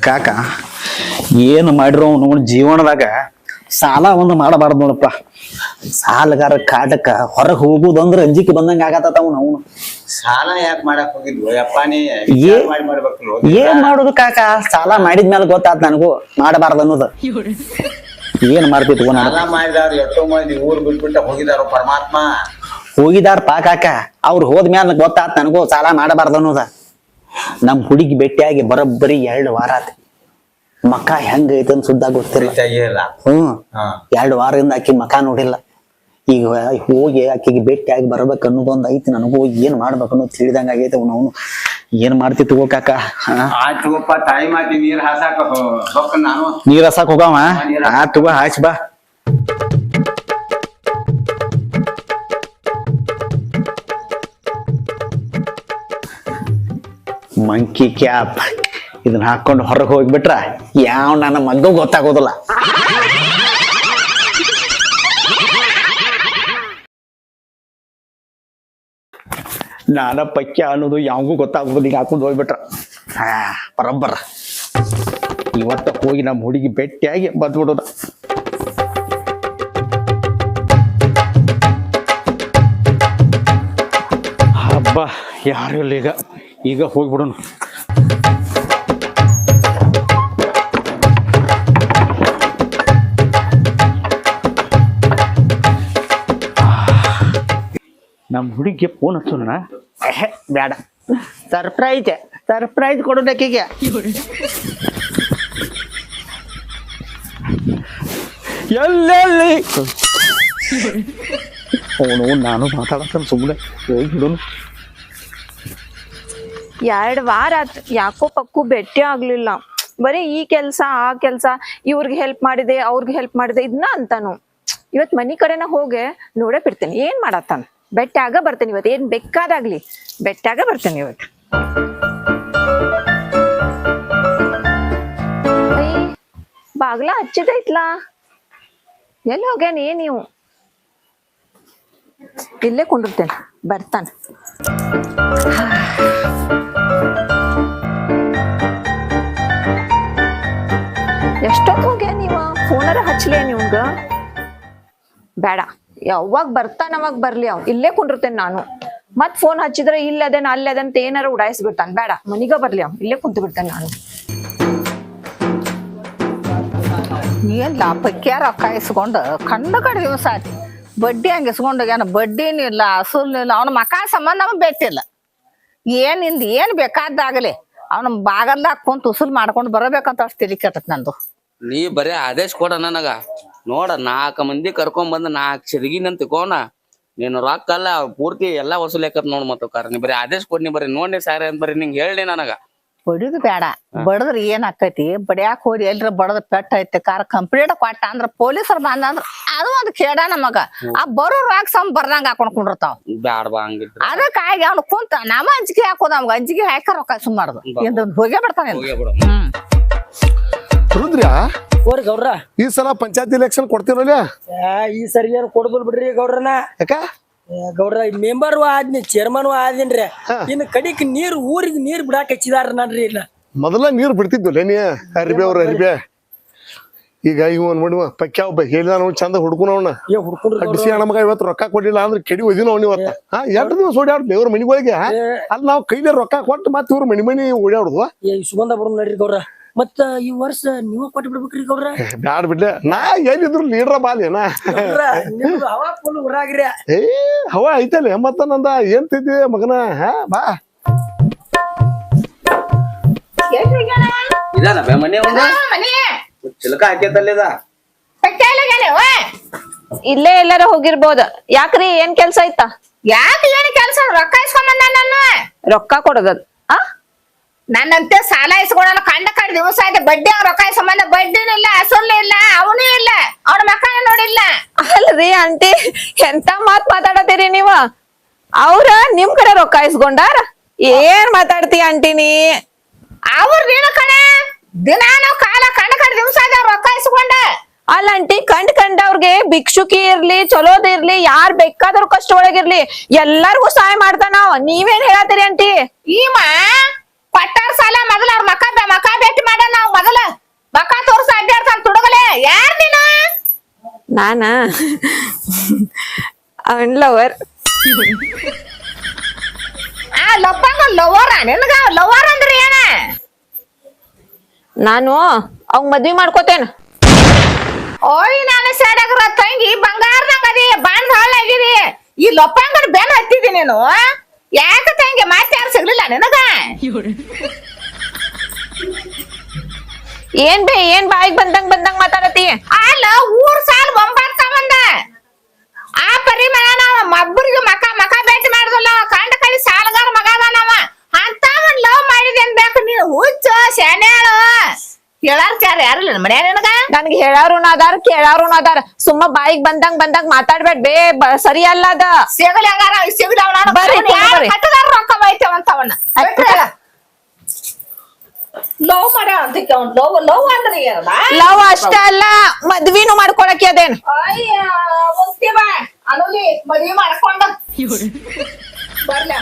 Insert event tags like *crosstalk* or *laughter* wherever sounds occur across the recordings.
ಕಾಕ ಏನು ಮಾಡಿರೋ ಅವನು ಜೀವನದಾಗ ಸಾಲ ಒಂದು ಮಾಡಬಾರ್ದು ನೋಡಪ್ಪ. ಸಾಲಗಾರ ಕಾಟಕ ಹೊರಗೆ ಹೋಗುದಂದ್ರೆ ಅಂಜಿಕೆ ಬಂದಂಗ ಆಗತ್ತ ಅವನು ಅವನು. ಸಾಲ ಯಾಕೆ ಮಾಡಕ್ ಹೋಗಿದ್ವು ಯಪ್ಪ ನೀ ಏ- ವಿಚಾರ ಮಾಡಿ ಮಾಡ್ಬೇಕಲ್ವ ಏನ್ ಮಾಡೋದು ಕಾಕ? ಸಾಲ ಮಾಡಿದ್ಮೇಲೆ ಗೊತ್ತಾತ್ ನನಗೂ ಮಾಡಬಾರ್ದು ಅನ್ನೋದು. ಏನ್ ಮಾಡ್ತಿದ್ವು ನಾನು ಸಾಲ ಮಾಡಿದವ್ರು ಎಷ್ಟೋ ಮಂದಿ ಊರ್ ಬಿಟ್ಬಿಟ್ಟ ಹೋಗಿದಾರೋ ಪರಮಾತ್ಮ. ಹೋಗಿದಾರ ಪಾ ಕಾಕ? ಅವ್ರು ಹೋದ್ಮ್ಯಾಲ ಗೊತ್ತಾತ್ ನನಗೂ ಸಾಲ ಮಾಡಬಾರ್ದು ಅನ್ನೋದ. ನಮ್ ಹುಡುಗಿ ಭೇಟಿಯಾಗಿ ಬರೋಬ್ಬರಿ ಎರಡು ವಾರ ಆತ. ಮಕ ಹೆಂಗ ಐತೆ ಅಂತ ಸುದ್ದ ಗೊತ್ತಿಲ್ಲ. ಹ್ಮ್ ಎರಡು ವಾರದಿಂದ ಆಕಿ ಮಕ ನೋಡಿಲ್ಲ. ಈಗ ಹೋಗಿ ಆಕಿಗೆ ಭೇಟಿಯಾಗಿ ಬರ್ಬೇಕು ಅನ್ನೋದೊಂದ್ ಐತಿ ನನಗೂ. ಏನ್ ಮಾಡ್ಬೇಕು ಅನ್ನೋದು ತಿಳಿದಂಗ ಆಗೈತೆ ಅವನು ಏನ್ ಮಾಡ್ತಿ ತಗೋಕಾಕ ಟೈಮ್ ನೀರ್ ಹಾಸಾಕ ನೀರ್ ಹಾಸಾಕ ಹೋಗವ? ಆ ತಗೋ ಹಾಸ್ ಬಾ. ಮಂಕಿ ಕ್ಯಾಪ್ ಇದನ್ನ ಹಾಕೊಂಡು ಹೊರಗೆ ಹೋಗ್ಬಿಟ್ರ ಯಾವ ನನ್ನ ಮದ್ದು ಗೊತ್ತಾಗೋದಿಲ್ಲ. ನಾನ ಪಕ್ಯ ಅನ್ನೋದು ಯಾವಾಗೂ ಗೊತ್ತಾಗೋದಿಲ್ಲ. ಈಗ ಹಾಕೊಂಡು ಹೋಗ್ಬಿಟ್ರ. ಹಾ, ಬರಬ್ಬರ. ಇವತ್ತ ಹೋಗಿ ನಮ್ಮ ಹುಡುಗಿ ಭೇಟಿಯಾಗಿ ಬಂದ್ಬಿಡೋದ. ಹಬ್ಬ ಯಾರು ಇಲ್ಲ ಈಗ. ಈಗ ಹೋಗ್ಬಿಡೋಣ. ನಮ್ಮ ಹುಡುಗಿಗೆ ಫೋನ್ ಹಚ್ಚೋಣ. ಬೇಡ. ಸರ್ಪ್ರೈಸ್ ಸರ್ಪ್ರೈಸ್ ಕೊಡೋಣ ಆಕೆಗೆ ಎಲ್ಲೆಲ್ಲಿ? ಅವನು ನಾನು ಮಾತಾಡ್ತಾನೆ ಸುಮ್ಮನೆ ಹೋಗ್ಬಿಡೋನು ಎರಡ್ ವಾರ ಆತ್ ಯಾಕೋ ಪಕ್ಕು ಭೇಟಿ ಆಗ್ಲಿಲ್ಲ. ಬರೀ ಈ ಕೆಲ್ಸ, ಆ ಕೆಲ್ಸ, ಇವ್ರಿಗೆ ಹೆಲ್ಪ್ ಮಾಡಿದೆ, ಅವ್ರಿಗೆ ಹೆಲ್ಪ್ ಮಾಡಿದೆ ಇದನ್ನ ಅಂತಾನು. ಇವತ್ ಮನಿ ಕಡೆನ ಹೋಗಿ ನೋಡೇ ಬಿಡ್ತೇನೆ. ಏನ್ ಮಾಡತ್ತಾನ? ಬೆಟ್ಟಾಗ ಬರ್ತೇನೆ ಇವತ್ತು ಏನ್ ಬೇಕಾದಾಗ್ಲಿ ಬೆಟ್ಟಾಗ ಬರ್ತೇನೆ ಇವತ್ತು ಬಾಗ್ಲ ಹಚ್ಚಿದೈತ್ಲಾ? ಎಲ್ಲಿ ಹೋಗ್ಯಾನ ಏನ್ ನೀವು? ಇಲ್ಲೇ ಕುಂಡಿರ್ತೇನೆ. ಬರ್ತಾನ. ಎಷ್ಟೊತ್ತು ಹೋಗ್ಯ ನೀವ ಫೋನರ ಹಚ್ಲೇ ನಿಮ್ಗ? ಬೇಡ. ಯಾವಾಗ ಬರ್ತಾನ ಅವಾಗ ಬರ್ಲಿ ಅವ್. ಇಲ್ಲೇ ಕುಂಡಿರ್ತೇನೆ ನಾನು. ಮತ್ ಫೋನ್ ಹಚ್ಚಿದ್ರೆ ಇಲ್ಲದೇನ ಅಲ್ಲದಂತ ಏನಾರ ಉಡಾಯಿಸ್ಬಿಡ್ತಾನೆ. ಬೇಡ. ಮನಿಗ ಬರ್ಲಿ ಅವ್. ಇಲ್ಲೇ ಕುಂತು ಬಿಡ್ತೇನೆ ನಾನು. ಏನಿಲ್ಲ ಪಕ್ಯ ರೊಕ್ಕ ಇಸ್ಕೊಂಡು ಕಣ್ಣ ಕಡೆ ದಿವಸ ಬಡ್ಡಿ ಹಂಗೆ ಇಸ್ಕೊಂಡು ಏನ ಬಡ್ಡಿನೂ ಇಲ್ಲ ಅಸೂಲ್ನೂ ಇಲ್ಲ. ಅವನ ಮಕ ಸಂಬಂಧ ನಮಗೆ ಬೆಟ್ಟಿಲ್ಲ ಏನಿಂದ ಏನು ಬೇಕಾದಾಗಲಿ ಅವನ ಬಾಗಲ್ದಾಗ ಕುಂತು ಉಸುಲ್ ಮಾಡ್ಕೊಂಡು ಬರಬೇಕಂತ ಅಷ್ಟು ತಿಳಿ ನಂದು. ನೀ ಬರೇ ಆದೇಶ ಕೊಡ ನನಗ. ನೋಡ ನಾಲ್ಕು ಮಂದಿ ಕರ್ಕೊಂಡ್ ಬಂದ್ ನಾಲ್ಕು ಚರಿಗಿನ ತಿಕೋಣ ನೀನು ರೊಕ್ಕ ಅಲ್ಲ ಪೂರ್ತಿ ಎಲ್ಲಾ ವಸೂಲಾಕತ್ ನೋಡ್ ಮತ್ತ ಕಾರ ನೀ ಬರೀ ಆದೇಶ ಕೊಡ್ ನೀ ಬರೀ ನೋಡಿ ಸಾರಿ ಅಂತ ಬರೀ ನಿಂಗೆ ಹೇಳಿ ನನಗ. ಬಡಿದು ಬೇಡ. ಬಡದ್ರ ಏನ್ ಆಕೈತಿ? ಬಡಿಯಾಕ ಹೋಗಿ ಎಲ್ರ ಬಡದ ಪೆಟ್ಟ ಐತಿ ಕಾರ ಕಂಪ್ಲೀಟ್ ಕೊಟ್ಟ ಅಂದ್ರ ಪೊಲೀಸರು ಬಂದ ಅಂದ್ರ ಅದು ಒಂದು ಕೇಡ ನಮಗ. ಆ ಬರೋ ರಾಕ್ ಸಮ್ ಬರ್ದಂಗ ಹಾಕೊಂಡ್ ಕುಂಡಿರ್ತಾವ ಅದಕ್ಕಾಗಿ ಅವ್ನು ಕುಂತ ನಮ್ಮ ಅಂಜಿಕೆ ಹಾಕೋದ ನಮ್ಗ. ಅಂಜಿಕೆ ಹಾಕ ರೊಕ್ಕ ಸುಮ್ ಮಾಡುದು. ಇಂದ ಹೋಗೇ ಬಿಡ್ತಾನೆ. ಹ್ಮ್. ರುದ್ರ್ಯ? ಓರಿ ಗೌಡ್ರ. ಈ ಸಲ ಪಂಚಾಯತ್ ಎಲೆಕ್ಷನ್ ಕೊಡ್ತಿರಲ್ಲ? ಈ ಸರಿ ಏನು ಕೊಡುದಿಲ್ಲ ಬಿಡ್ರಿ ಗೌಡ್ರನ. ಯಾಕ? ಗೌಡ್ರ ಮೆಂಬರ್ ಆದ್ನಿ ಚೇರ್ಮನ್ ಆದಿನ್ರಿ ಇನ್ನು ಕಡಿಕ್ ನೀರ್ ಊರಿಗೆ ನೀರ್ ಬಿಡಾಕ್ ಹಚ್ಚಿದಾರ ನನ್ರಿ ಇಲ್ಲ ಮೊದಲ ನೀರ್ ಬಿಡ್ತಿದ್ವಲ್ಲ ನೀ ಅರಿಬೆ ಅವ್ರ ಅರಿಬೆ? ಈಗ ಇವನ್ ನೋಡಿ ಪಕ್ಕ ಒಬ್ಬ ಹೇಳಿದ ನೋಡಿ ಚಂದ ಹುಡ್ಕೊನ ಅವ್ನ. ಏ ಹುಡ್ಕೊಂಡ್ರಿ ಅಡ್ಡಿಸಿ ಹಣ ಇವತ್ತು ರೊಕ್ಕ ಕೊಡ್ಲಿಲ್ಲ ಅಂದ್ರೆ ಕೆಡಿ ಒದಿನ ಅವ್ನ ಇವತ್ತ. ಹಾ ಎರಡು ದಿವಸ ಓಡಾಡ್ಲಿ ಇವ್ರ ಮನಿಗಳಿಗೆ. ಅಲ್ಲಿ ನಾವು ಕೈಲಿ ರೊಕ್ಕ ಕೊಟ್ಟು ಮತ್ತೆ ಇವ್ರ ಮನಿ ಮನಿ ಓಡಾಡುದು ಸುಗಂಧ ಬರೋದ್ ನಡ್ರಿ ಗೌಡ್ರ. ಮತ್ತ ಈ ವರ್ಷ ನೀವು ಕೊಟ್ಟು ಬಿಡ್ಬೇಕ್ರಿ ಗೌಡ್ರ? ಬ್ಯಾಡ ಬಿಡ್ಲೆ. ನಾ ಎಲ್ಲಿದ್ರು ಲೀಡ್ರ ಬಾಲೇನಾ *laughs* ಹವಾ ಫುಲ್ ಊರಾಗ್ರಿ ಏ ಹವ ಐತಲ್ಲ ಮತ್ತ ನಂದ ಏನ್ ತಿದ್ದಿ ಮಗನ ಹಾ ಬಾ. ಇದಾನ ಬೇ ಮನೆ ಒಂದು? ಚಿಲಕ ಹಾಕೈತಲ್ಲ ಇದ? ಇಲ್ಲೇ ಎಲ್ಲಾರ ಹೋಗಿರ್ಬೋದ. ಯಾಕ್ರಿ ಏನ್ ಕೆಲ್ಸ ಐತಾ ಯಾಕೆ ಏನ್ ಕೆಲ್ಸ? ರೊಕ್ಕ ನಾನು ರೊಕ್ಕ ಕೊಡೋದದ್. ಆ? ನನ್ನಂತೆ ಸಾಲ ಇಸ್ಕೊಳಲ್ಲ ಕಂಡ ಕಂಡ ದಿವಸ ಆಯ್ತು. ಬಡ್ಡಿ ಅವ್ರ ರೊಕ್ಕ ಸಂಬಂಧ ಬಡ್ಡಿನೂ ಇಲ್ಲ ಅಸಲು ಇಲ್ಲ ಅವನು ಇಲ್ಲ ಅವ್ರ ಮಕ್ಕಳ ನೋಡಿಲ್ಲ. ಅಲ್ರಿ ಆಂಟಿ ಎಂತ ಮಾತ್ ಮಾತಾಡತ್ತೀರಿ ನೀವ? ಅವ್ರ ನಿಮ್ ಕಡೆ ರೊಕ್ಕ ಇಸ್ಕೊಂಡಾರ? ಏನ್ ಮಾತಾಡ್ತಿ ಆಂಟಿ ನೀ? ಅವ್ರ ನೀನ ಕಣ ದಿನ ನಾವು ಕಾಲ ಕಂಡ ಕಂಡ ದಿವಸ ಆಯ್ತು ಅವ್ರ ರೊಕ್ಕ ಇಸ್ಕೊಂಡ. ಅಲ್ಲ ಆಂಟಿ ಕಂಡ್ ಕಂಡವ್ರಿಗೆ ಭಿಕ್ಷುಕಿ ಇರ್ಲಿ ಚಲೋದ್ ಇರ್ಲಿ ಯಾರ್ ಬೇಕಾದ್ರೂ ಕಷ್ಟ ಒಳಗಿರ್ಲಿ ಎಲ್ಲಾರ್ಗು ಸಹಾಯ ಮಾಡ್ತಾನ. ನೀವೇನ್ ಹೇಳತ್ತೀರಿ ಆಂಟಿ? ಈಮ ಕೊಟ್ಟಾರ ಸಾಲ ಮೊದಲ ಅವ್ರ ಮಕ್ಕ ಮಕ್ಕ ಮಕ ಭೇಟಿ ಮಾಡ ನಾವ್ ಮೊದಲ. ಮಕ್ಕ ತೋರ್ಸ ಅಡ್ಡಾಡ್ತಾನ ತುಡುಗಲೆ ಯಾರ್ ನೀನು? ನಾನ? ಅವನ್ ಲವರ್. ಆ ಲಪ್ಪಂಗ ಲವರ? ನಿನಗ ಲವರ್ ಅಂದ್ರೆ ಏನ? ನಾನು ಅವ್ ಮದ್ವಿ ಮಾಡ್ಕೋತೇನ. ಓಯ್ ನಾನು ಸಡಗ್ರ ತಂಗಿ ಬಂಗಾರದಂಗ ಅದಿ ಬಾಂಡ್ ಹಾಳಾಗಿರಿ ಈ ಲೊಪ್ಪಂಗನ ಬೆನ್ ಹತ್ತಿದಿ ನೀನು? ಯಾಕ ತಂಗಿ ಮಾತ್ ಯಾರು ಸಿಗ್ಲಿಲ್ಲ ನಿನಗ ಏನ್ ಬೇ ಏನ್ ಬಾಯಿಗೆ ಬಂದಂಗ್ ಬಂದಂಗ್ ಮಾತಾಡತಿ ಅಲ್ಲ ಊರ್ ಸಾಲ್ ಒಂಬತ್ ಸಂಬಂಧ ಆ ಪರಿಮಳ ನಾವ ಮಬ್ಬರಿಗೆ ಮಕ ಮಕ ಭೇಟಿ ಮಾಡುದಲ್ಲ ಕಂಡ ಕಳಿ ಸಾಲಗಾರ ಮಗ ಅದಾನವ ಅಂತವನ್ ಲವ್ ಮಾಡಿದೇನ್ ಬೇಕು ನೀನು ಹುಚ್ಚು ಶಾನ್ಯಾಳು ಹೇಳಾರ ಕ್ಯಾರ ಯಾರಿಲ್ಲ ಮನ್ಯಾಗ ನಿನಗ? ನನ್ಗೆ ಹೇಳಾರು ಅದಾರ ಕೇಳಾರು ಅದಾರ. ಸುಮ್ಮ ಬಾಯಿಗ್ ಬಂದಂಗ್ ಬಂದಂಗ್ ಮಾತಾಡ್ಬೇಡ ಬೇ ಬ- ಸರಿ ಅಲ್ಲ ಅದ. ಸಿಗಲಿ ಹಂಗಾರ ಸಿಗಲಿ ಅವನ ಬರ್ರಿ, ಬರ್ರಿ. ಕಟ್ಟದಾರ ರೊಕ್ಕ ಬೈತೇವಂತವನ್ನ ಲವ್ ಮಾಡ್ಯಾಳ ಅಂತ ಅವ್ನ್. ಲವ್ ಲವ್ ಅಂದ್ರೆ ಏನಲ್ಲ ಲವ್ ಅಷ್ಟ ಅಲ್ಲ ಮದ್ವಿನೂ ಮಾಡ್ಕೊಳಕ್ಕೆ ಅದೇನ್? ಅಯ್ಯ ಅನುಲಿ ಮದ್ವಿ ಮಾಡ್ಕೊಂಡ. ಬರ್ಲ.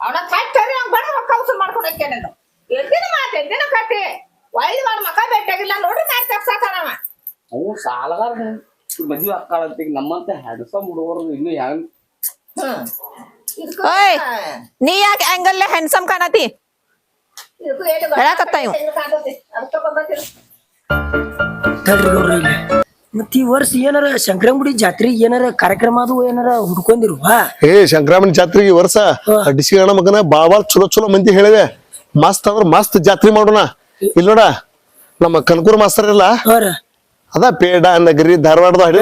ಅವನ ಕಟ್ಟ ಬಡ ರೊಕ್ಕ ನಾನು ಎದ್ದಿನ ಮಾತು? ಎದ್ದಿನ ಕಟ್ಟಿ? ವೈದ್ ಮಾಡಿ ಮಕ ಬೆಟ್ಟಾಗಿಲ್ಲ ನೋಡ್ರಿ ಮ್ಯಾಚ್ ತಪ್ಸಾತಾನವ ಅವು. ಸಾಲಗಾರ ಮದ್ವಿ ಅಕ್ಕಾಳಂತೀಗ ನಮ್ಮಂತ ಹೆಡ್ಸಮ್ ಹುಡುಗರು ಇನ್ನು ಹೆಂಗ್? ಓಯ್ ನೀ ಯಾಕೆ ಆಂಗಲ್ ಹ್ಯಾಂಡ್ಸಮ್ ಕಾಣತಿ? ಹೇಳಾಕತ್ತ ಇವ. ತಡ್ರಿ ಗೌಡ್ರ ಇಲ್ಲಿ. ಮತ್ ಈ ವರ್ಷ ಏನಾರ ಶಂಕರಂಗುಡಿ ಜಾತ್ರೆ ಏನಾರ ಕಾರ್ಯಕ್ರಮ ಅದು ಏನಾರ ಹುಡ್ಕೊಂಡಿರುವ? ಏ ಸಂಕ್ರಾಮಣಿ ಜಾತ್ರೆಗೆ ಈ ವರ್ಷ ಅಡ್ಡಿಸಿಗಣ ಮಗನ ಬಾಳ್ ಬಾಳ್ ಚಲೋ ಚಲೋ ಮಂದಿ ಹೇಳಿದೆ. ಮಸ್ತ್ ಅಂದ್ರ ಮಸ್ತ್ ಜಾತ್ರೆ ಮಾಡೋಣ. ಇಲ್ಲ ನೋಡ ನಮ್ಮ ಕನಕೂರ್ ಮಾಸ್ತರ್ ಇಲ್ಲ ಅದ ಪೇಡ ನಗರಿ ಧಾರವಾಡದ ಹಳ್ಳಿ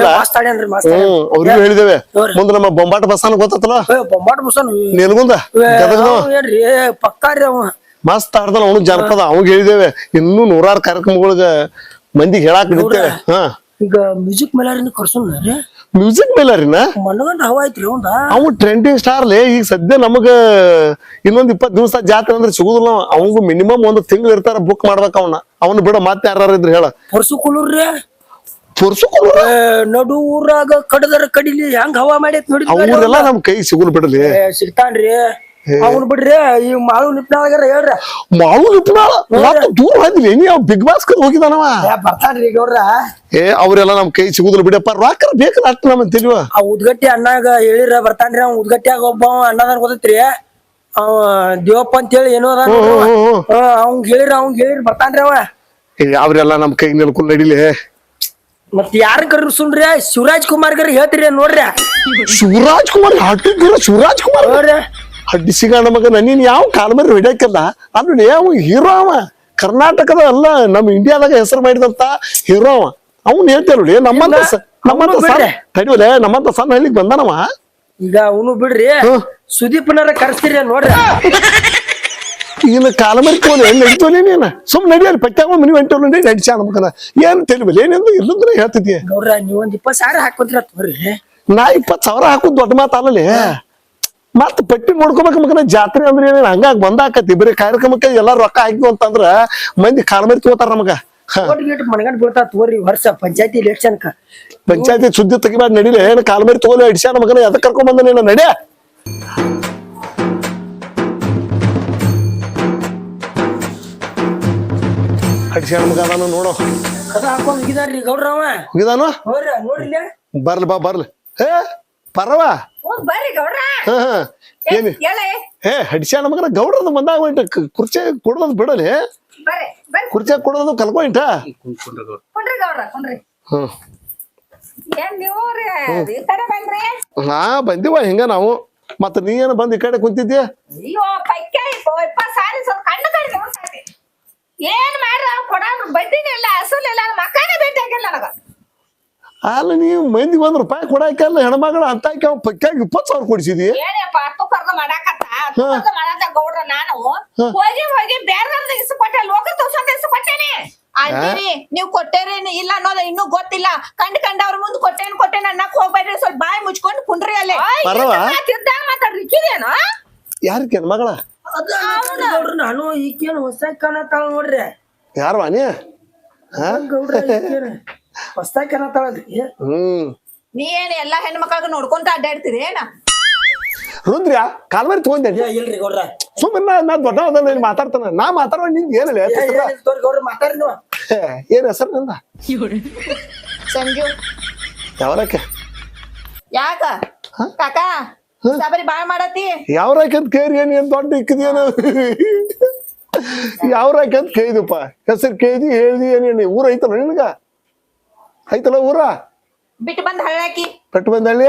ಹ್ಮ್ ಅವ್ರಿಗೂ ಹೇಳಿದೇವೆ. ಮುಂದೆ ನಮ್ಮ ಬೊಂಬಾಟ ಬಸ್ಸಾನ ಗೊತ್ತಲ್ಲ ಬೊಂಬಾಟ ಪಕ್ಕಾರಿ ಅವ ಮಸ್ತ್ ಆಡ್ತಾನ ಅವನು ಜನಪದ ಅವಾಗ ಹೇಳಿದೇವೆ ಇನ್ನೂ ನೂರಾರು ಕಾರ್ಯಕ್ರಮಗಳಿಗೆ ಮಂದಿಗೆ ಹೇಳಾಕ್ ಬಿಡ್ತೇವೆ ಹಾ. ಈಗ ಮ್ಯೂಸಿಕ್ ಮೇಲೆ ಕರ್ಸೋಣ ಮ್ಯೂಸಿಕ್ ಮೇಲೆ ರೀ ಮನಗಂಡ ಹವಾ ಐತ್ರಿ ಅವಂದ ಅವು ಟ್ರೆಂಡಿಂಗ್ ಸ್ಟಾರ್ಲಿ ಈಗ ಸದ್ಯ ನಮಗ ಇನ್ನೊಂದ್ ಇಪ್ಪತ್ ದಿವಸ ಜಾತ್ರೆ ಅಂದ್ರೆ ಸಿಗುದಿಲ್ಲ ಅವಂಗು ಮಿನಿಮಮ್ ಒಂದು ತಿಂಗಳು ಇರ್ತಾರ ಬುಕ್ ಮಾಡ್ಬೇಕ ಅವನ ಅವನ್ ಬಿಡ ಮತ್ತೆ ಯಾರು ಇದ್ರು ಹೇಳ ಪರ್ಸು ಕುಲೂರ್ರಿ ಪುರ್ಸು ನಡು ಊರಾಗ ಕಡದರ ಕಡಿಲಿ ಹೆಂಗ್ ಹವಾ ಮಾಡೈತ್ ನೋಡಿ ಅವ್ರೆಲ್ಲ ನಮ್ ಕೈ ಸಿಗುಲ್ ಬಿಡಲಿ ಸಿಗ್ತಾನ್ರಿ ಅವ್ನ್ ಬಿಡ್ರಿ ಈ ಮಾಳು ನಿಪ್ನಾಳಗಾರ ಹೇಳ್ರಿ. ಮಾವು ನಿಪ್ನಾಳ? ಮತ್ತೆ ದೂರ ಹೋದ್ಲಿ ನೀ ಅವ್ ಬಿಗ್ ಬಾಸ್ ಕದ್ ಹೋಗಿದಾನವ ಬರ್ತಾನ್ರಿ ಗೌಡ್ರ ಏ ಅವ್ರೆಲ್ಲ ನಮ್ ಕೈ ಸಿಗುದಿಲ್ಲ ಬಿಡಪ್ಪ ರಾಕರ್ ಬೇಕಲ್ಲ ಅಟ್ ನಮ್ ತಿಳಿವ ಆ ಉದ್ಗಟ್ಟಿ ಅಣ್ಣಾಗ ಹೇಳಿರ ಬರ್ತಾನ್ರಿ ಅವ್ ಉದ್ಗಟ್ಟಿಯಾಗ ಒಬ್ಬ ಅಣ್ಣದನ್ ಗೊತ್ತೈತ್ರಿ? ಅವ ದೇವಪ್ಪ ಅಂತ ಹೇಳಿ ಏನೋ ಅದ ಅವ್ನ್ ಹೇಳಿರ ಅವ್ನ್ ಹೇಳಿರ್ ಬರ್ತಾನ್ರಿ ಅವ. ಅವ್ರೆಲ್ಲ ನಮ್ ಕೈ ನಿಲ್ಕೊಂಡ್ ನಡಿಲಿ ಮತ್ ಯಾರ ಕರ್ಸುನ್ರಿ ಶಿವರಾಜ್ ಕುಮಾರ್ ಗರ್ ಹೇಳ್ತೀರಿ ನೋಡ್ರಿ. ಶಿವರಾಜ್ ಕುಮಾರ್ ಶಿವರಾಜ್ ಕುಮಾರ್? ನೋಡ್ರಿ. ಅಡ್ಡಿ ಸಿಗಣ ಮಗನ ನೀನ್ ಯಾವ ಕಾಲ ಮೇಲೆ ಹೊಡ್ಯಾಕಲ್ಲ. ಅಲ್ಲಿ ಯಾವ ಹೀರೋ ಅವ? ಕರ್ನಾಟಕದ ಅಲ್ಲ ನಮ್ಮ ಇಂಡಿಯಾದಾಗ ಹೆಸರು ಮಾಡಿದಂತ ಹೀರೋ ಅವ. ಅವ್ನು ಹೇಳ್ತೇವೆ ನೋಡಿ ನಮ್ಮಂತ ನಮ್ಮಂತ ಸಣ್ಣ ತಡಿವಲೆ ನಮ್ಮಂತ ಸಣ್ಣ ಹಳ್ಳಿಗೆ ಬಂದಾನವ? ಈಗ ಅವನು ಬಿಡ್ರಿ. ಸುದೀಪ್ನಾರ ಕರೆಸ್ತೀರಿ ನೋಡ್ರಿ. ಈಗಿನ ಕಾಲ ಮೇಲೆ ತೋಲೆ ನಡಿತೋಲೆ ನೀನ? ಸುಮ್ ನಡಿಯಲ್ಲಿ ಪಟ್ಟಾಗ ಮನಿ ಹೊಂಟವ್ ನೋಡಿ ನಡಿಸ ಮಗನ ಏನ್ ತಿಳಿಬಲ್ಲ ಏನೇನು ಇಲ್ಲಂದ್ರೆ ಹೇಳ್ತಿದ್ಯ? ನೀವೊಂದು ಇಪ್ಪತ್ತು ಸಾವಿರ ಹಾಕೊಂತೀರ ತೋರಿ ನಾ ಇಪ್ಪತ್ ಸಾವಿರ ಹಾಕೋದ್ ದೊಡ್ಡ ಮಾತಲ್ಲೇ ಮತ್ ಪಟ್ಟಿ ನೋಡ್ಕೋಬೇಕು ಮಗನ ಜಾತ್ರೆ ಅಂದ್ರೆ ಏನೇನು? ಹಂಗಾಗಿ ಬಂದಾಕತಿ ಬರೀ ಕಾರ್ಯಕ್ರಮಕ್ಕೆ ಎಲ್ಲಾ ರೊಕ್ಕ ಹಾಕಿದ್ವು ಅಂತಂದ್ರ ಮಂದಿ ಕಾಲ ಮೇಲೆ ತಗೋತಾರ ನಮಗ. ಗೀಟ್ ಬೀಳ್ತಾ ತೋರಿ ವರ್ಷ ಪಂಚಾಯತಿ ಎಲೆಕ್ಷನ್ ಕ. ಪಂಚಾಯತಿ ಸುದ್ದಿ ತೆಗಿಬಾರ್ದು ನಡಿಲೆ? ಏನ್ ಕಾಲ ಮೇಲೆ ತಗೋಲಿ ಅಡಿಸ್ಯಾನ ನಮಗನ ಎದಕ್ ಕರ್ಕೊಂಡ್ ಬಂದ ನೀನು? ನಡ್ಯಾ. ಅಡಿಸ್ಯಾನ ಮಗ ಅದಾನ ನೋಡು. ಕದ ಹಾಕೊಂಡ್ ಹೋಗಿದಾರ್ರಿ ಗೌಡ್ರ ಅವ ಹೋಗಿದಾನು ಬರ್ಲಿ ಬಾ ಬರ್ಲಿ. ಏ ಪರವ? ಹ ಏನಿ? ಮಗನ? ಗೌಡ್ರದ ಬಂದಾಗ ಹೊಂಟ ಕುರ್ಚಿ ಕೊಡೋದ್ ಬಿಡಲಿ? ಕುರ್ಚೆ ಕೊಡೋದು ಕಲ್ಕೊಂಟ ಹ್ಮ್. ಹಾ ಬಂದಿವ ಹಿಂಗ ನಾವು. ಮತ್ತ ನೀ ಏನ ಬಂದ್ ಈ ಕಡೆ ಕುಂತಿದ್ಯ ಅಯ್ಯೋ ಪೈಕೆ ಇಪ್ಪತ್ ಸಾರಿ ಸ್ವಲ್ಪ ಕಣ್ಣು ಕಡಿದು ಸಾರಿ ಏನ್ ಮಾಡ್ರ ಕೊಡೋರು ಬಡ್ಡಿನ ಇಲ್ಲ ಅಸಲ್ ಇಲ್ಲ ಮಕ್ಕಳೇ ಭೇಟಿ ಆಗಿಲ್ಲ ನನಗ ಅಲ್ಲ ನೀವು ಮಂದಿ ಒಂದ್ ರೂಪಾಯಿ ಕೊಡಾಕಲ್ಲ ಹೆಣ್ಮಗಳ ಅಂತ ಪಕ್ಕಾಗಿ ಇಪ್ಪತ್ತು ಇಪ್ಪತ್ ಸಾವಿರ ಕೊಡಿಸಿದಿ ಏನಪ್ಪ ಹತ್ತು ಕರ್ದು ಮಾಡಾಕತ್ತ? ಹತ್ತು ಕರ್ದು ಮಾಡಾಕ ಗೌಡ್ರ ನಾನು? ಹೋಗಿ ಹೋಗಿ ಬೇರೆ ಇಸ್ಕೊಟ್ಟೆ ಲೋಕ ತೋರ್ಸಂತ ಇಸ್ಕೊಟ್ಟೇನಿ ಅಂತೀರಿ ನೀವ್ ಕೊಟ್ಟೇರಿ ಇಲ್ಲ ಅನ್ನೋದು ಇನ್ನೂ ಗೊತ್ತಿಲ್ಲ. ಕಂಡ್ ಕಂಡವ್ರ ಮುಂದ್ ಕೊಟ್ಟೇನ್ ಕೊಟ್ಟೇನ್ ಅನ್ನಕ್ ಹೋಗ್ಬೇಡ್ರಿ ಸ್ವಲ್ಪ ಬಾಯಿ ಮುಚ್ಕೊಂಡ್ ಕುಂಡ್ರಿ ಅಲ್ಲೇ. ಪರವ? ತಿದ್ದಾಗ ಮಾತಾಡ್ರಿ ಇಕ್ಕಿದೇನು? ಯಾರಕ್ಕೆ ಹೆಣ್ಮಗಳ ಅದ ಗೌಡ್ರ ನಾನು ಈಕೇನು ಹೊಸ ಕಾಣತ್ತಾಳ ನೋಡ್ರಿ. ಯಾರು ಹಾ ಗೌಡ್ರ ಹೊಸಾಗಿ ಕಾಣತ್ತಾಳಲ್ರಿ ಹ್ಮ್. ನೀ ಏನ್ ಎಲ್ಲಾ ಹೆಣ್ಮಕ್ಳಿಗೆ ನೋಡ್ಕೊಂತ ಅಡ್ಡಾಡ್ತೀರಿ ಏನ? ರುದ್ರ್ಯಾ ಕಾಲ್ಮರಿ ತಗೊಂಡೇನಿ ಏ ಇಲ್ರಿ ಗೌಡ್ರ. ಸುಮ್ಮನೆ ನಾ ದೊಡ್ಡ ಅದನ್ನ ಮಾತಾಡ್ತಾನ. ನಾ ಮಾತಾಡೋ ಏನಿಲ್ಲ ಗೌಡ್ರ ಮಾತಾಡ್ರಿ ನೀವು. ಏನ್ ಹೆಸರು ನಂದ? ಸಂಜು. ಯಾವರಕ್ಕೆ ಯಾಕ? ಕಾಕ ಸಬರಿ ಬಾಳ್ ಮಾಡತಿ ಯಾವ್ರಾಕೆ ಅಂತ ಕೇರಿ ಏನ್ ಏನ್ ದೊಡ್ಡ ಇಕ್ಕದೇನು ಕೇಳಿದಪ್ಪ ಹೆಸರು ಕೇಳಿದಿ ಹೇಳ್ದಿ ಏನೇನು ಊರ ಐತಲ್ಲ ನಿನಗ? ಐತಲ್ಲ ಊರ? ಬಿಟ್ಟು ಬಂದ್ ಹಳ್ಳಾಕಿ ಬಂದ ಬಂದಳ್ಳಿ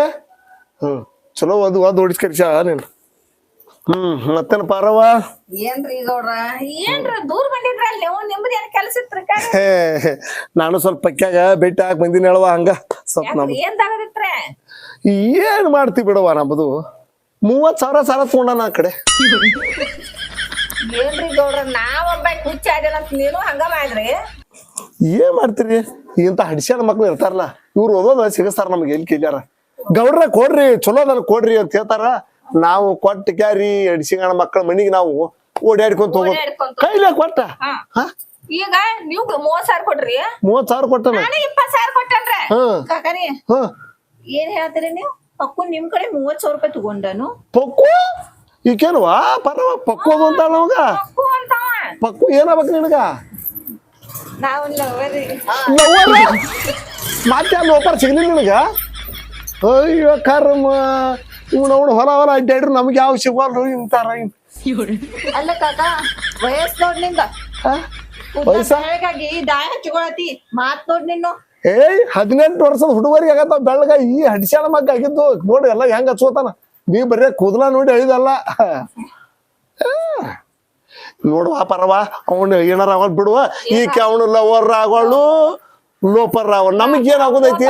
ಹ್ಮ್. ಚಲೋ ಒಂದು ಒಂದು ಓಡಿಸ್ಕರಿಸ ನೀನು. ಹ್ಮ್ ಮತ್ತೇನ ಏನ್ರಿ ಗೌಡ್ರ? ಏನ್ರ ದೂರ ಬಂದಿದ್ರ ಅಲ್ಲಿ? ನಿಮ್ದು ಏನ್ ಕೆಲಸ? ಹೇ ನಾನು ಸ್ವಲ್ಪ ಪಕ್ಕ್ಯಾಗ ಭೇಟಿ ಹಾಕಿ ಬಂದಿನಿ ಹೇಳುವ ಹಂಗ. ಸ್ವಲ್ಪ ನಮ್ ಏನ್ ಮಾಡ್ತಿ ಬಿಡವ ನಮ್ಮದು ಮೂವತ್ ಸಾವಿರ ಸಾಲ ತಗೊಂಡ ಆ ಕಡೆ. ಏನ್ರಿ ಗೌಡ್ರ ನಾವೊಬ್ಬ ಹುಚ್ಚ ಅಂತ ನೀನು ಹಂಗ ಮಾಡ್ರಿ ಏನ್ ಮಾಡ್ತೀರಿ? ಇಂತ ಹಡಿಸ್ಯಾನ ಮಕ್ಳು ಇರ್ತಾರಲ್ಲ ಇವ್ರು ಓದೋದ ಸಿಗಸ್ತಾರ ನಮ್ಗೆ ಎಲ್ಲಿ ಕೇಳ್ಯಾರ? ಗೌಡ್ರ ಕೊಡ್ರಿ ಚಲೋ ಅದ ಕೊಡ್ರಿ ಅಂತ ಹೇಳ್ತಾರ. ನಾವು ಕೊಟ್ಟ ಕ್ಯಾರಿ ಹಡಿಸಿಗಣ ಮಕ್ಕಳ ಮನಿಗೆ ನಾವು ಓಡಾಡ್ಕೊಂತ ಹೋಗೋದು. ಕೈಲೇ ಕೊಟ್ಟ? ಹಾ. ಈಗ ನೀವು ಮೂವತ್ ಸಾವಿರ ಕೊಡ್ರಿ ಮೂವತ್ ಸಾವಿರ ಕೊಟ್ಟನ? ಇಪ್ಪತ್ ಸಾವಿರ ಕೊಟ್ಟನ್ರೆ. ಕಾಕರಿ ಏನ್ ಹೇಳ್ತೀರಿ ನೀವು? ಪಕ್ಕು ನಿಮ್ ಕಡೆ ಮೂವತ್ ಸಾವಿರ ರೂಪಾಯಿ ತಗೊಂಡನು. ಪಕ್ಕು? ಈಕೇನುವಾ ಪರವ ಪಕ್ಕು ಅಂತ ನಮಗ ಪಕ್ಕು ಏನಾಗ್ಬೇಕು ನಿನಗ? ನಾವ್ ಲವರಿ ಲವರ್ ಮತ್ತೆ ಅಲ್ಲಿ ಒಬ್ಬರು ಸಿಗ್ಲಿಲ್ಲ ನಿನಗ? ಅಯ್ಯೋ ಕರ್ಮ. ಇವ್ನ ಅವ್ನು ಹೊಲ ಹೊಲ ಅಡ್ಡಾಡ್ರು ನಮ್ಗೆ ಯಾವ ಸಿಗಲ್ರು ಇಂತಾರ ಅಲ್ಲ ಕಾಕ ವಯಸ್ ನೋಡ್ನಿಂದ. ವಯಸ್ಸ? ಬೆಳಗಾಗಿ ದಾಯ ಹಚ್ಕೊಳತಿ. ಮಾತ್ ನೋಡ್ ನಿನ್ನು. ಏಯ್ ಹದಿನೆಂಟು ವರ್ಷದ ಹುಡುಗರಿಗೆ ಆಗತ್ತ ಬೆಳಗ ಈ ಹಡಿಸ್ಯಾಣ ಮಗ್ಗ ಆಗಿದ್ದು. ನೋಡಿ ಎಲ್ಲ ಹೆಂಗ ಹಚ್ಕೋತಾನ. ನೀ ಬರೇ ಕೂದಲ ನೋಡಿ ಹೇಳಿದಲ್ಲ ನೋಡುವ ಪರವ ಅವನು ಏನಾರ ಆಗೋದ್ ಬಿಡುವ ಈಕೆ ಅವನು ಲವರ್ ಆಗೋಳು ಲೋಪರ್ ಆಗೋಳು ನಮಗ್ ಏನಾಗೋದೈತಿ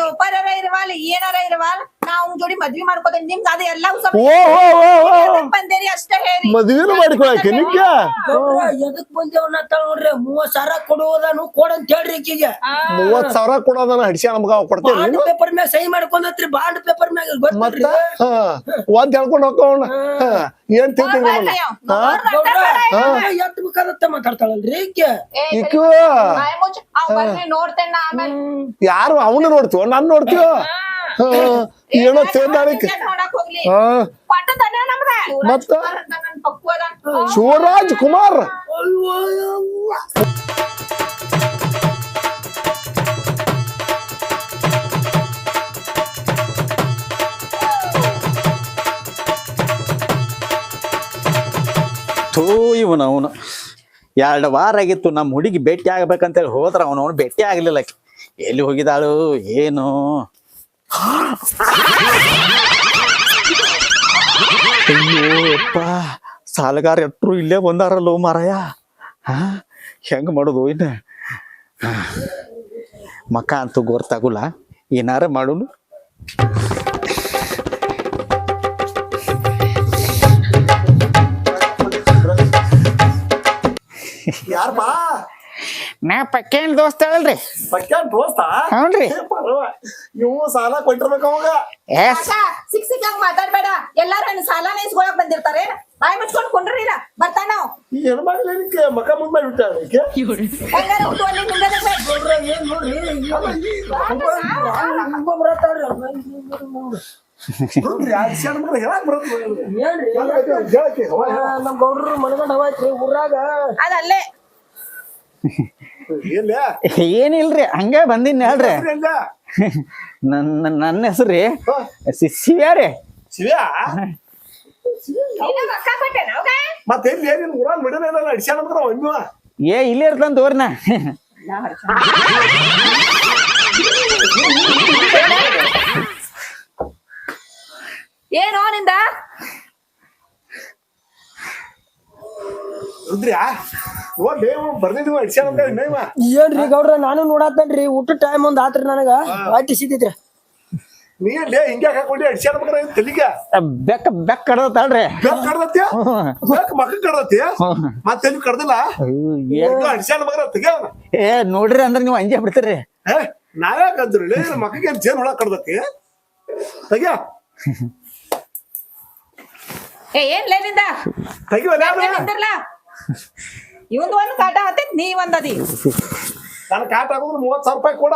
ಲೋಪರ ಇರವಾಲ್ ಏನಾರ ಇರವಾಲ್ ನಾ ಅವ್ನ ಜೋಡಿ ಮದ್ವಿ ಮಾಡ್ಕೋತೇನೆ. ನಿಮ್ಗ ಅದು ಎಲ್ಲ ಬಂದೇರಿ ಅಷ್ಟೇ ಹೇಳಿ. ಮದ್ವಿನೂ ಮಾಡಿಕೊಳಕ್ಕೆ ನಿಕ್ಕ ಎದಕ್ ಬಂದೇವನ್ನ ಅಂತ ನೋಡ್ರಿ ಮೂವತ್ ಸಾವಿರ ಕೊಡುವುದನು ಕೊಡಂತ ಹೇಳ್ರಿ ಈಕಿಗೆ. ಮೂವತ್ ಸಾವಿರ ಕೊಡೋದನ್ನ ಹಡಿಸಿ ನಮ್ಗ ಕೊಡ್ತೇವೆ. ಬಾಂಡ್ ಪೇಪರ್ ಮ್ಯಾಗ ಸಹಿ ಮಾಡ್ಕೊಂಡತ್ರಿ ಬಾಂಡ್ ಪೇಪರ್ ಮ್ಯಾಗ ಮತ್ತ? ಹಾ. ಒಂದ್ ಹೇಳ್ಕೊಂಡು ಹೋಗೋಣ ಏನ್ ತಿಂತೀನಿ ಎತ್ ಬೇಕಾದತ್ತ ಮಾತಾಡ್ತಾಳಲ್ರಿ ಈಕೆ? ಈಕು? ನೋಡ್ತೇನೆ ಆಮೇಲೆ. ಯಾರು ಅವನು ನೋಡ್ತೀವ ನಾನ್ ನೋಡ್ತೀವ? ಏನೋ ತೇದಾಳಿಕೆ ನೋಡಕ್ ಹೋಗ್ಲಿ. ಹಾ. ಪಟ್ಟ ತನ್ನ ನಮ್ದ ಮತ್ತ? ಶಿವರಾಜ್ ಕುಮಾರ್. ಥೂ ಇವನು ಅವನು. ಎರಡು ವಾರ ಆಗಿತ್ತು ನಮ್ಮ ಹುಡುಗಿ ಭೇಟಿ ಆಗ್ಬೇಕಂತೇಳಿ ಹೋದ್ರ ಅವನು ಅವನು ಭೇಟಿ ಆಗ್ಲಿಲ್ಲ ಎಲ್ಲಿ ಹೋಗಿದಾಳು ಏನು? ಅಯ್ಯೋ ಅಪ್ಪ ಸಾಲಗಾರ ಎಟ್ರು ಇಲ್ಲೇ ಬಂದಾರಲ್ಲೋ ಮಾರಾಯ. ಹಾ, ಹೆಂಗ್ ಮಾಡೋದು ಇನ್ನ? ಮಕ್ಕ ಮಕ ಅಂತೂ ಗೊತ್ತಾಗುಲ್ಲ. ಏನಾರ ಮಾಡೋನು? ಯಾರಪ್ಪ ನಾ ಪಕ್ಕೇನ್ ದೋಸ್ತ ಅಲ್ರಿ. ಪಕ್ಕ ದೋಸ್ತ? ಹೌನ್ರಿ ಪರವ. ಇವು ಸಾಲ ಕೊಟ್ಟಿರ್ಬೇಕು ಅವಾಗ. ಎಸ್ ಸಿಕ್ ಸಿಕ್ ಹಂಗ್ ಮಾತಾಡ್ಬೇಡ. ಎಲ್ಲಾರು ನನ್ನ ಸಾಲನ ಇಸ್ಕೊಳಕ್ ಬಂದಿರ್ತಾರೆ. ಬಾಯ್ ಮುಚ್ಕೊಂಡ್ ಕುಂಡ್ರಿ ಬರ್ತಾನ ನಾವು. ಈ ಹೆಣ್ಮಗ್ಳು ಏನಕ್ಕೆ ಮಕ ಮುಂದ್ ಮಾಡ್ಬಿಟ್ಟ ಅದಕ್ಕೆ ಹೆಂಗಾರ ಹುಟ್ಟು ಅಲ್ಲಿ ನಿಂಗದ ಬೇಡ. ಗೌಡ್ರ ಏನ್ ನೋಡ್ರಿ? ಹವಾ. ನಮ್ ಗೌಡ್ರು ಮನಗಂಡ ಹವಾಯ್ತ್ರಿ ಊರಾಗ. *laughs* ಅದಲ್ಲೇ? ಏನಿಲ್ರಿ ಹಂಗ ಬಂದಿನ್ ಹೇಳ್ರಿ. ನನ್ನ ನನ್ನ ಹೆಸರು ರೀ ಶಿವ್ಯಾ ರೀ. ಮತ್ತೆ ಎಲ್ಲಿ ಊರಾಗ ಏ ಇಲ್ಲೇ ಇರ್ತಾನ ತೋರ್ನ ಏನೋ ನಿಂದ? ರುದ್ರ್ಯಾ ಬರ್ದಿದ್ವಿ ಮಗ್ಳು ಇನ್ನೇವ. ಏನ್ರಿ ಗೌಡ್ರ ನಾನು ನೋಡಾತೇನ್ರಿ ಊಟ ಟೈಮ್ ಒಂದ್ ಆತ್ರಿ ನನಗ. ಹೊಟ್ಟಿ ಸಿದ್ದಿದ್ರಿ ನೀ ಲೇ ಹಿಂಗೆ ಹಾಕೊಂಡಿ ಹಡಿಸ್ಯಾಣ ಮಗ್ಳು ತಲಿಗ? ಬೆಕ್ಕ ಬೆಕ್ಕ ಕಡ್ದತ್ತಾಳ್ರಿ ಬೆಕ್ಕ ಕಡ್ದತ್ಯ? ಬೆಕ್ಕ ಮಕ್ಕ ಕಡ್ದತ್ಯ? ಮತ್ತೆ ಎಲ್ಲಿ ಕಡ್ದಿಲ್ಲ? ಏ- ತೆಗ್ಯಾವ ನೋಡ್ರಿ ಅಂದ್ರ ನೀವು ಅಂಜೆ ಬಿಡ್ತೀರಿ. ನಾವ್ಯಾಕ ಅಂದ್ರಿ ಲೇ ಮಕ್ಕಗೆ ಜೇನ್ ಹುಳ ಕಡ್ದತಿ? ತೆಗ್ಯಾ? ಏ ಏನ್ ಲೇ ನಿಂದ? ತೆಗಿವಲ್ಲ ಇವಂದ್ ಒಂದ್ ಕಾಟ ಹತ್ತೈತ್ ನೀ ಒಂದ್ ಅದಿ. ನನ್ನ ಕಾಟ ಆಗೋದು ಮೂವತ್ ಸಾವಿರ ರೂಪಾಯಿ ಕೊಡ.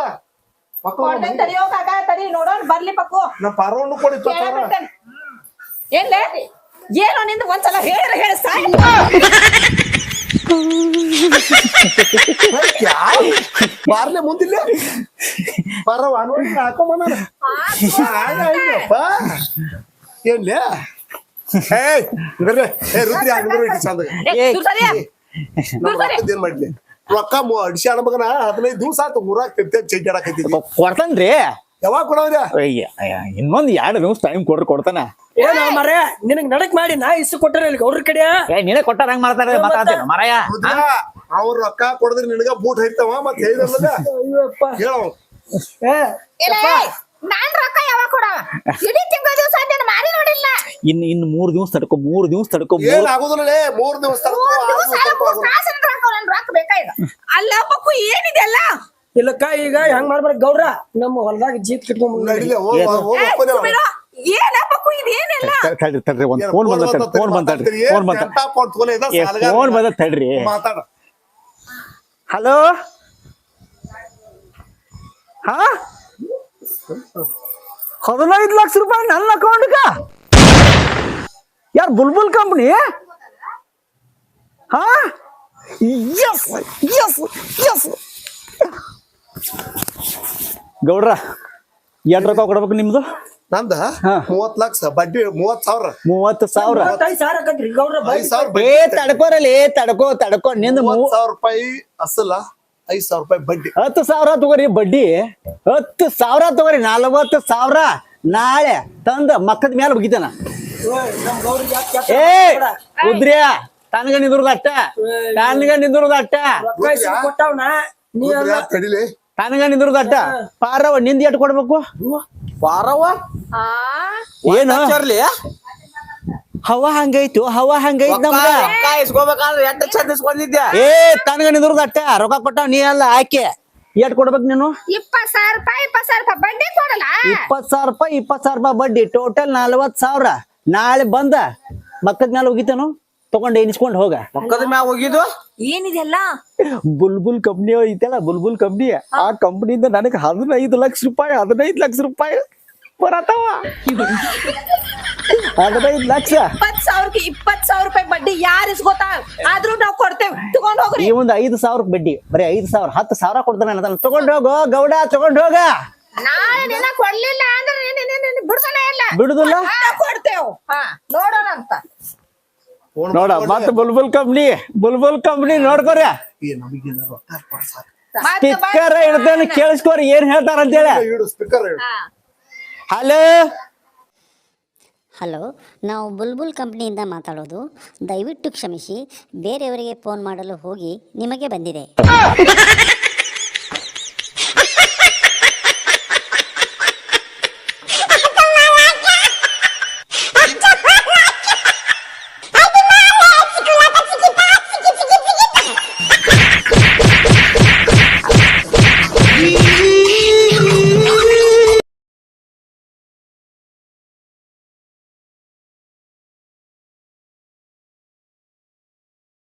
ಕೊಡ್ತೇನ್ ತಡಿಯೋ ಕಾಕ ತಡಿ ನೋಡೋಣ ಬರ್ಲಿ ಪಕ್ಕು. ನಮ್ಮ ಪಾರವನ್ನು ಕೊಡಿ. ಏನ್ಲೇ? ಏನೋ ನಿಂದ ಒಂದ್ಸಲ ಸಲ ಹೇಳಿ ಸಾಯಿ. ಬಾರ್ಲೆ ಮುಂದಿಲ್ಲ? ಪರವ ನೋಡಿ ಏನ್ಲೇ? ಏನ್ ಮಾಡ್ಲಿ? ರೊಕ್ಕ ಅಡಿಸಿ ಅಣ್ಣ ಹದಿನೈದು ದಿವಸ ಆತು ಊರಾಗ ತಿರ್ತ ಚೆಡ್ಡಾಡಕೈತಿ ಕೊಡ್ತಾನ್ರಿ? ಯಾವಾಗ ಕೊಡವ್ರ ಇನ್ನೊಂದ್ ಎರಡು ನಿಮಿಷ ಟೈಮ್ ಕೊಡ್ರಿ ಕೊಡ್ತಾನ? ಏನ ಮರಯ ನಿನಗ್ ನಡಕ್ ಮಾಡಿ ನಾ ಇಷ್ಟು ಕೊಟ್ಟರೆ ಇಲ್ಲಿ ಗೌಡ್ರ ಕಡೆ? ಏ ನೀನೇ ಕೊಟ್ಟಾರ ಹಂಗ ಮಾಡ್ತಾರೆ? ಮಾತಾಡ್ತೀನಿ ಮರಯ ಅವ್ರ ರೊಕ್ಕ ಕೊಡದ್ರೆ ನಿನಗ ಬೂಟ್ ಹೈತವ ಮತ್ ಹೇಳಿದ್ರಲ್ಲ ಏ, ನಾನ್ ರೊಕ್ಕ ಯಾವಾಗ ಕೊಡವ? ಇಡೀ ತಿಂಗಳ ದಿವಸ ನೀನ್ ಮಾರಿ ನೋಡಿಲ್ಲ. ಇನ್ ಇನ್ ಮೂರ್ ದಿವಸ ತಡ್ಕೊ ಮೂರ್ ದಿವಸ ತಡ್ಕೊ ಏನ್ ಮೂರ್ ಆಗುದಿಲ್ಲ ಮೂರ್ ದಿವಸ ತನಕ ಮೂರ್ ಆರು ದಿವಸ ದಿವಸ ತನಕ ಮೂರ್ ಆಗುದಿಲ್ಲ. ತಾಸಿನ ರೊಕ್ಕ ನನ್ ರೊಕ್ಕ ಬೇಕಾಯ್ತು ಅಲ್ಲ ಪಕ್ಕು ಏನಿದೆಲ್ಲ? ಇಲ್ಲಕ್ಕ ಈಗ ಹೆಂಗ್ ಮಾಡ್ಬೇಕ ಗೌಡ್ರ? ನಮ್ಮ ಹೊಲದಾಗ ಜೀತ್ ಕಿಟ್ಕೊಂಡ್ ನಡಿಲೆ ಹೋಗ್ ಹೋಗ್ ಒಪ್ಪನೆ ಅವ್ನು. ಏನ ಪಕ್ಕು ಇದೇನೆಲ್ಲ? ತಡ್- ತಡ್ರಿ ತಡ್ರಿ ಒಂದ್ ಏನ್ ಫೋನ್ ಫೋನ್ ಬಂದ ಬಂತ ಫೋನ್ ಬಂದ ಮಾತಾಡ್ತೀರಿ? ಫೋನ್ ಬಂತ ಎಂತ ಫೋನ್ ತಗೊಲೆ ಇದ ಏ ಫೋನ್ ಬಂದ ತಡ್ರಿ. ಮಾತಾಡ. ಹಲೋ? ಹಾ? ಹದಿನೈದು ಲಕ್ಷ ರೂಪಾಯಿ ನನ್ನ ಅಕೌಂಟ್ಗ? ಯಾರು ಬುಲ್ಬುಲ್ ಕಂಪ್ನಿ ಹಾ? ಎಸ್ ಎಸ್ ಎಸ್ ಗೌಡ್ರ ಎರಡು ರೂಪಾಯಿ ಕೊಡ್ಬೇಕು ನಿಮ್ದು? ನಮ್ದು? ಹಾ. ಮೂವತ್ ಲಕ್ಷ ಬಡ್ಡಿ ಮೂವತ್ ಸಾವಿರ. ಮೂವತ್ತು ಸಾವಿರ. ಐದ್ ಸಾವಿರ ಏ ಬಡ್ಡಿ ತಡ್ಕೋರಲಿ ತಡ್ಕೋ ತಡ್ಕೋ ನಿಂದ ಮೂವತ್ ಸಾವಿರ ರೂಪಾಯಿ ಅಸಲ. ಐದ್ ಸಾವಿರ ರೂಪಾಯಿ ಬಡ್ಡಿ. ಹತ್ತು ಸಾವಿರ ತಗೋರಿ ಬಡ್ಡಿ. ಹತ್ತು ಸಾವಿರ ತಗೋರಿ ನಲವತ್ತು ಸಾವಿರ. ನಾಳೆ ತಂದ ಮಕ್ಕದ ಮೇಲೆ ಬಗ್ಗಿತಾನ ಏ ಉದ್ರಿಯ ತನಗ ನಿಂದ್ರದ ಅಟ್ಟ. ತನಗ ನಿಂದ್ರದ ಅಟ್ಟ. ತನಗ ನಿಂದ್ರದ ಅಟ್ಟ. ಪಾರವ ನಿಂದ ಎಟ್ ಕೊಡ್ಬೇಕು? ಪಾರವ್ವ? ಆ? ಏನು? ಚರ್ಲಿ ಹವಾ ಹಂಗೈತು ಹವಾ ಹಂಗೈತ್ ನಮ್ಗ. ಇಸ್ಕೋಬೇಕಾದ್ರೆ ಎಟ್ಟ ಚಂದ ಇಸ್ಕೊಂಡಿದ್ದೆ ಏ ತನಗ ನಿಂದ್ರದ ಅಟ್ಟ ರೊಕ್ಕ ಕೊಟ್ಟ ನೀ ಅಲ್ಲ ಆಕೆ. ಎಟ್ ಕೊಡ್ಬೇಕು ನೀನು? ಇಪ್ಪತ್ ಸಾವಿರ ರೂಪಾಯಿ ಇಪ್ಪತ್ ಸಾವಿರ ರೂಪಾಯಿ ಬಡ್ಡಿ ಕೊಡಲ್ಲ ಇಪ್ಪತ್ ಸಾವಿರ ರೂಪಾಯಿ ಇಪ್ಪತ್ ಸಾವಿರ ರೂಪಾಯಿ ಬಡ್ಡಿ ಟೋಟಲ್ ನಲ್ವತ್ ಸಾವಿರ. ನಾಳೆ ಬಂದ ಮಕ್ಕದ ಮೇಲೆ ಹೋಗಿತೇನು ತಗೊಂಡು ಎನಿಸ್ಕೊಂಡು ಹೋಗ. ಮಕ್ಕದ ಮ್ಯಾಲ ಹೋಗಿದ್ದು? ಏನಿದೆಲ್ಲ? ಬುಲ್ಬುಲ್ ಕಂಪ್ನಿ ಐತಲ್ಲ ಬುಲ್ಬುಲ್ ಕಂಪ್ನಿ. ಆ ಕಂಪ್ನಿಯಿಂದ ನನಗೆ ಹದಿನೈದು ಲಕ್ಷ ರೂಪಾಯಿ ಹದಿನೈದು ಲಕ್ಷ ರೂಪಾಯಿ ಬರತಾವ. *laughs* ಹದಿನೈದು ಲಕ್ಷ. ಇಪ್ಪತ್ ಸಾವಿರಕ್ಕೆ ಇಪ್ಪತ್ ಸಾವಿರ ರೂಪಾಯಿ ಬಡ್ಡಿ ಯಾರು ಗೊತ್ತಾ? ಆದ್ರೂ ನಾವು ಕೊಡ್ತೇವೆ. ತಗೊಂಡ್ ಹೋಗ್ರಿ. ಈ ಒಂದು ಐದು ಸಾವಿರ ಬಡ್ಡಿ ಬರೀ ಐದು ಸಾವಿರ ಹತ್ತು ಸಾವಿರ ಕೊಡ್ತಾನೆ ಅಂತ ತಗೊಂಡ್ ಹೋಗೋ ಗೌಡ ತಗೊಂಡ್ ಹೋಗ. ನಾಳೆ ದಿನ ಕೊಡ್ಲಿಲ್ಲ ಅಂದ್ರೆ ನೀನ್- ನೀನ್- ನೀನ್ ಬಿಡ್ಸೋಣ ಇಲ್ಲ. ಬಿಡುದಿಲ್ಲ? ಕೊಡ್ತೇವ್. ಹಾ ನೋಡೋಣ ಅಂತ. ನೋಡ ಮತ್ತ ಬುಲ್ಬುಲ್ ಕಂಪ್ನಿ ಬುಲ್ಬುಲ್ ಕಂಪ್ನಿ ನೋಡ್ಕೋರಿ. ಸ್ಪೀಕರ್ ಹಿಡ್ದೇನೆ ಕೇಳಿಸ್ಕೊರಿ ಏನ್ ಹೇಳ್ತಾರ ಅಂತೇಳಿ ಹಲೋ ಹಲೋ ನಾವು ಬುಲ್ಬುಲ್ ಕಂಪ್ನಿಯಿಂದ ಮಾತಾಡೋದು. ದಯವಿಟ್ಟು ಕ್ಷಮಿಸಿ ಬೇರೆಯವರಿಗೆ ಫೋನ್ ಮಾಡಲು ಹೋಗಿ ನಿಮಗೆ ಬಂದಿದೆ. *laughs*